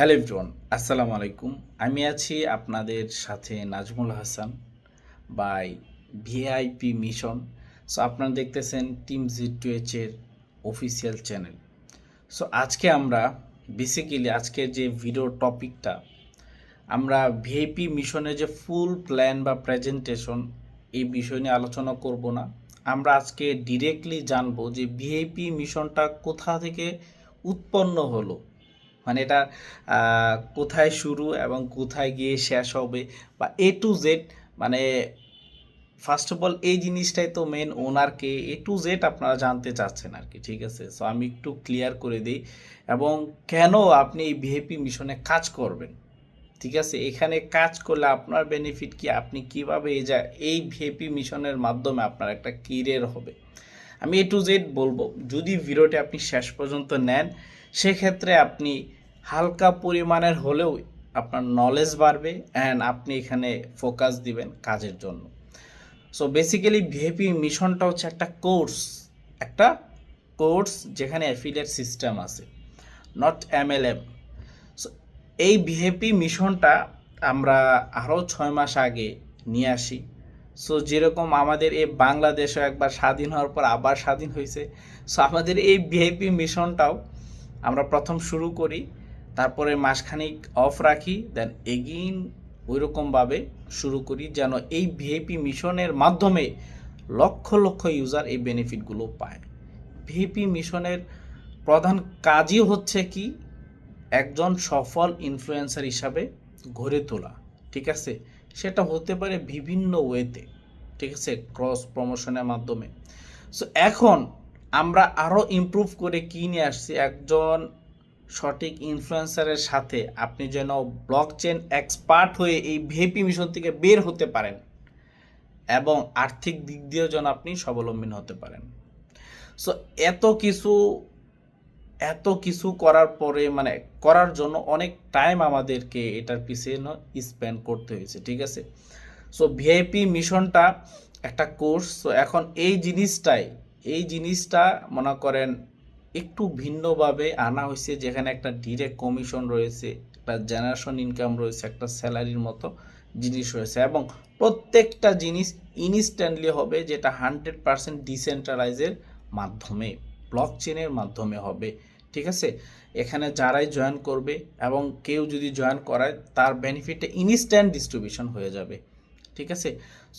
Hello everyone, আসসালামু আলাইকুম। আমি আছি আপনাদের সাথে Nazmul Hasan by VIP mission. So আপনারা দেখতেছেন টিম জি টু এর অফিসিয়াল চ্যানেল। সো আজকে আমরা বেসিক্যালি আজকের যে ভিডিও টপিকটা আমরা ভিআইপি মিশনের যে ফুল প্ল্যান বা প্রেজেন্টেশন এই বিষয় নিয়ে আলোচনা করব না। আমরা আজকে ডিরেক্টলি জানব যে ভিআইপি মিশনটা কোথা থেকে উৎপন্ন হলো। মানে এটা কোথায় শুরু এবং কোথায় গিয়ে শেষ হবে বা এ টু জেড মানে ফার্স্ট অফ অল এই জিনিসটাই তো মেন ওনারকে এ টু জেড আপনারা জানতে চাচ্ছেন আর কি ঠিক আছে? সো আমি একটু ক্লিয়ার করে দিই। এবং কেন আপনি এই ভিএপি মিশনে কাজ করবেন? ঠিক আছে? এখানে কাজ করলে আপনার বেনিফিট কি? আপনি কীভাবে এই যা, এই ভিএপি মিশনের মাধ্যমে আপনার একটা কেরিয়ার হবে? আমি এ টু জেড বলব। যদি ভিডিওটি আপনি শেষ পর্যন্ত নেন সেক্ষেত্রে আপনি হালকা পরিমাণের হলেও আপনার নলেজ বাড়বে অ্যান্ড আপনি এখানে ফোকাস দিবেন কাজের জন্য। সো বেসিক্যালি ভিএপি মিশনটা হচ্ছে একটা কোর্স একটা কোর্স যেখানে অ্যাফিলিয়েট সিস্টেম আছে নট এমএলএম সো এই ভিএপি মিশনটা আমরা আরও ছয় মাস আগে নিয়ে আসি। সো যেরকম আমাদের এই বাংলাদেশও একবার স্বাধীন হওয়ার পর আবার স্বাধীন হয়েছে। সো আমাদের এই ভিআইপি মিশনটাও আমরা প্রথম শুরু করি, তারপরে মাসখানিক অফ রাখি দেন এগেইন ওইরকমভাবে শুরু করি যেন এই ভিএপি মিশনের মাধ্যমে লক্ষ লক্ষ ইউজার এই বেনিফিটগুলো পায়। ভিএপি মিশনের প্রধান কাজই হচ্ছে কি? একজন সফল ইনফ্লুয়েন্সার হিসাবে গড়ে তোলা, ঠিক আছে? সেটা হতে পারে বিভিন্ন ওয়েতে ঠিক আছে? ক্রস প্রমোশনের মাধ্যমে। সো এখন আমরা আরও ইমপ্রুভ করে কী নিয়ে আসছি? একজন সঠিক ইনফ্লুয়েন্সারের সাথে আপনি যেন ব্লক চেন এক্সপার্ট হয়ে এই ভিপি মিশন থেকে বের হতে পারেন এবং আর্থিক দিক দিয়েও যেন আপনি স্বাবলম্বী হতে পারেন। সো এত কিছু এত কিছু করার পরে মানে করার জন্য অনেক টাইম আমাদেরকে এটার পিছিয়ে স্পেন্ড করতে হয়েছে, ঠিক আছে? সো ভিআইপি মিশনটা একটা কোর্স সো এখন এই জিনিসটাই এই জিনিসটা মনে করেন একটু ভিন্নভাবে আনা হয়েছে, যেখানে একটা ডিরেক্ট কমিশন রয়েছে, একটা জেনারেশন ইনকাম রয়েছে, একটা স্যালারির মতো জিনিস রয়েছে এবং প্রত্যেকটা জিনিস ইনস্ট্যান্টলি হবে যেটা হান্ড্রেড পার্সেন্ট ডিসেন্ট্রালাইজের মাধ্যমে ব্লক চেনের মাধ্যমে হবে, ঠিক আছে? এখানে যারাই জয়েন করবে এবং কেউ যদি জয়েন করায়, তার বেনিফিটটা ইনস্ট্যান্ট ডিস্ট্রিবিউশন হয়ে যাবে। ঠিক আছে?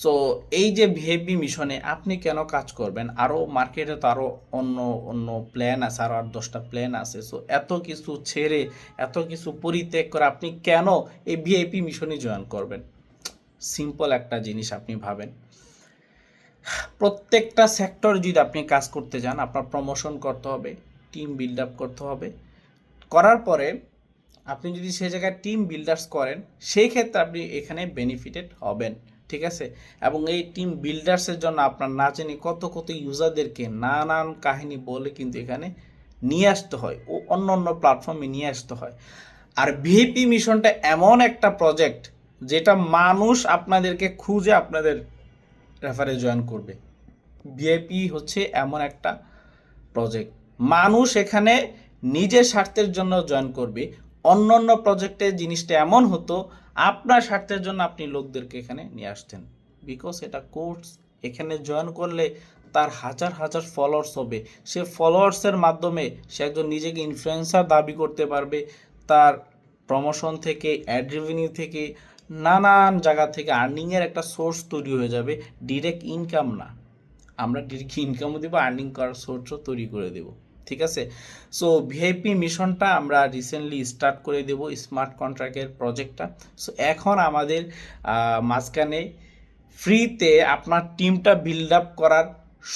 সো এই যে ভিএপি মিশনে আপনি কেন কাজ করবেন? আরও মার্কেটে তো আরও অন্য অন্য প্ল্যান আছে আরও আট দশটা প্ল্যান আছে। সো এত কিছু ছেড়ে, এত কিছু পরিত্যাগ করে আপনি কেন এই ভিআইপি মিশনে জয়েন করবেন? সিম্পল একটা জিনিস আপনি ভাবেন। প্রত্যেকটা সেক্টর যদি আপনি কাজ করতে যান, আপনার প্রমোশন করতে হবে টিম বিল্ড আপ করতে হবে। করার পরে আপনি যদি সেই জায়গায় টিম বিল্ডার্স করেন, সেই ক্ষেত্রে আপনি এখানে বেনিফিটেড হবেন। ঠিক আছে? এবং এই টিম বিল্ডার্সের জন্য আপনার না জানি কত কত ইউজারদেরকে নানান কাহিনী বলে কিন্তু এখানে নিয়ে আসতে হয় ও অন্য অন্য প্ল্যাটফর্মে নিয়ে আসতে হয়। আর ভিপি মিশনটা এমন একটা প্রজেক্ট যেটা মানুষ আপনাদেরকে খুঁজে আপনাদের রেফারে জয়েন করবে। ভিআইপি হচ্ছে এমন একটা প্রজেক্ট মানুষ এখানে নিজের স্বার্থের জন্য জয়েন করবে। অন্য অন্য প্রজেক্টে জিনিসটা এমন হতো, আপনার স্বার্থের জন্য আপনি লোকদেরকে এখানে নিয়ে আসতেন। বিকজ এটা কোর্স এখানে জয়েন করলে তার হাজার হাজার ফলোয়ার্স হবে। সে ফলোয়ার্সের মাধ্যমে সে একজন নিজেকে ইনফ্লুয়েন্সার দাবি করতে পারবে, তার প্রমোশন থেকে অ্যাড রেভিনিউ থেকে, নানান জায়গা থেকে আর্নিংয়ের একটা সোর্স তৈরি হয়ে যাবে। ডিরেক্ট ইনকাম না। আমরা ডিরেক্ট ইনকামও দেবো আর্নিং করার সোর্সও তৈরি করে দেব। ঠিক আছে? সো ভিআইপি মিশনটা আমরা রিসেন্টলি স্টার্ট করে দেব স্মার্ট কন্ট্রাক্টের প্রজেক্টটা সো এখন আমাদের মাঝখানে ফ্রিতে আপনার টিমটা বিল্ড আপ করার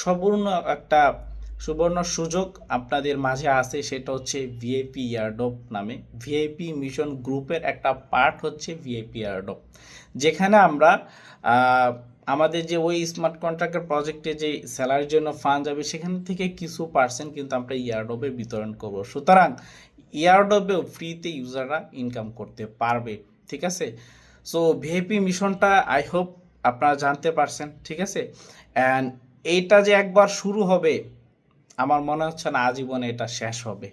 সম্পূর্ণ একটা, সুবর্ণ সুযোগ আপনাদের মাঝে আছে, সেটা হচ্ছে ভিআইপি ইয়ারডপ নামে। ভিআইপি মিশন গ্রুপের একটা পার্ট হচ্ছে ভিআইপি ইয়ারডপ যেখানে আমরা আমাদের যে ওই স্মার্ট কন্ট্রাক্টের প্রজেক্টে যে স্যালারির জন্য ফান্ড যাবে, সেখান থেকে কিছু পার্সেন্ট কিন্তু আমরা ইয়ারডপে বিতরণ করব। সুতরাং ইয়ারডপেও ফ্রিতে ইউজাররা ইনকাম করতে পারবে, ঠিক আছে? সো ভিআইপি মিশনটা আই হোপ আপনারা জানতে পারছেন, ঠিক আছে? অ্যান্ড এইটা যে একবার শুরু হবে, আমার মনে হচ্ছে না আজীবনে এটা শেষ হবে।